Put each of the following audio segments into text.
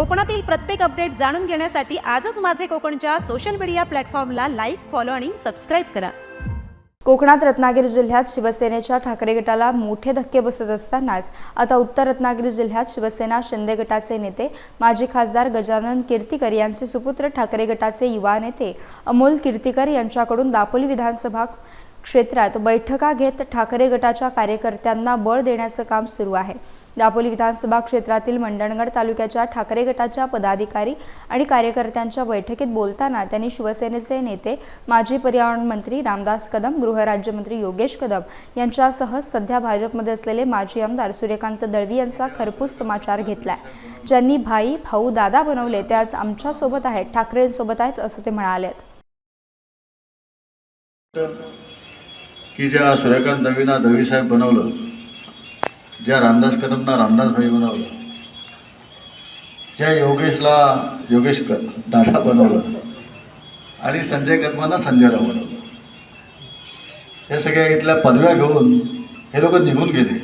कोकणातील प्रत्येक अपडेट जाणून घेण्यासाठी आजच माझे कोकणच्या सोशल मीडिया प्लॅटफॉर्मला लाईक फॉलो आणि सबस्क्राईब करा. कोकणात रत्नागिरी जिल्ह्यात शिवसेनेच्या ठाकरे गटाला मोठे धक्के बसत असतानाच आता उत्तर रत्नागिरी जिल्ह्यात शिवसेना शिंदे गटाचे नेते माजी खासदार गजानन कीर्तीकर यांचे सुपुत्र ठाकरे गटाचे युवा नेते अमोल कीर्तीकर यांच्याकडून दापोली विधानसभा क्षेत्रात बैठका घेत ठाकरे गटाच्या कार्यकर्त्यांना बळ देण्याचं काम सुरू आहे. दापोली विधानसभा क्षेत्रातील मंडणगड तालुक्याच्या ठाकरे गटाच्या पदाधिकारी आणि कार्यकर्त्यांच्या बैठकीत बोलताना त्यांनी शिवसेनेचे नेते माजी पर्यावरण मंत्री रामदास कदम गृहराज्यमंत्री योगेश कदम यांच्यासह सध्या भाजपमध्ये असलेले माजी आमदार सूर्यकांत दळवी यांचा खरपूस समाचार घेतलाय. ज्यांनी भाई भाऊ दादा बनवले ते आज आमच्यासोबत आहेत ठाकरेंसोबत आहेत असं ते म्हणाले की ज्या सूर्यकांत दवीना दवीसाहेब बनवलं ज्या रामदास कदमना रामदासभाई बनवलं ज्या योगेशला योगेश क दादा बनवलं आणि संजय कदमांना संजयराव बनवलं. हे सगळ्या इथल्या पदव्या घेऊन हे लोक निघून गेले.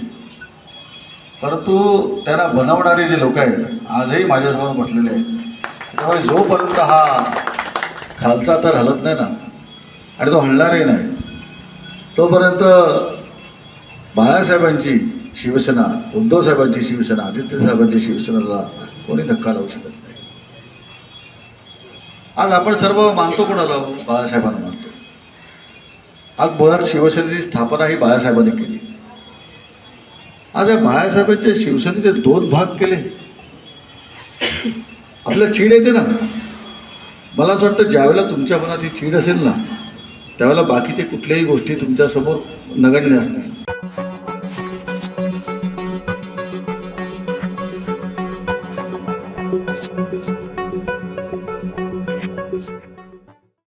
परंतु त्यांना बनवणारे जे लोक आहेत आजही माझ्यासमोर बसलेले आहेत. त्यामुळे जोपर्यंत हा खालचा तर हलत नाही ना आणि तो हलणारही नाही तोपर्यंत बाळासाहेबांची शिवसेना उद्धव साहेबांची शिवसेना आदित्य साहेबांची शिवसेनेला कोणी धक्का लावू शकत नाही. आज आपण सर्व मानतो कोणाला हो? बाळासाहेबांना मानतो. आज मुळात शिवसेनेची स्थापना ही बाळासाहेबांनी केली. आज या बाळासाहेबांच्या शिवसेनेचे दोन भाग केले. आपल्याला चीड येते ना? मला असं वाटतं ज्यावेळेला तुमच्या मनात ही चीड असेल ना त्यावेळेला बाकीचे कुठल्याही गोष्टी तुमच्यासमोर नगण्य असतात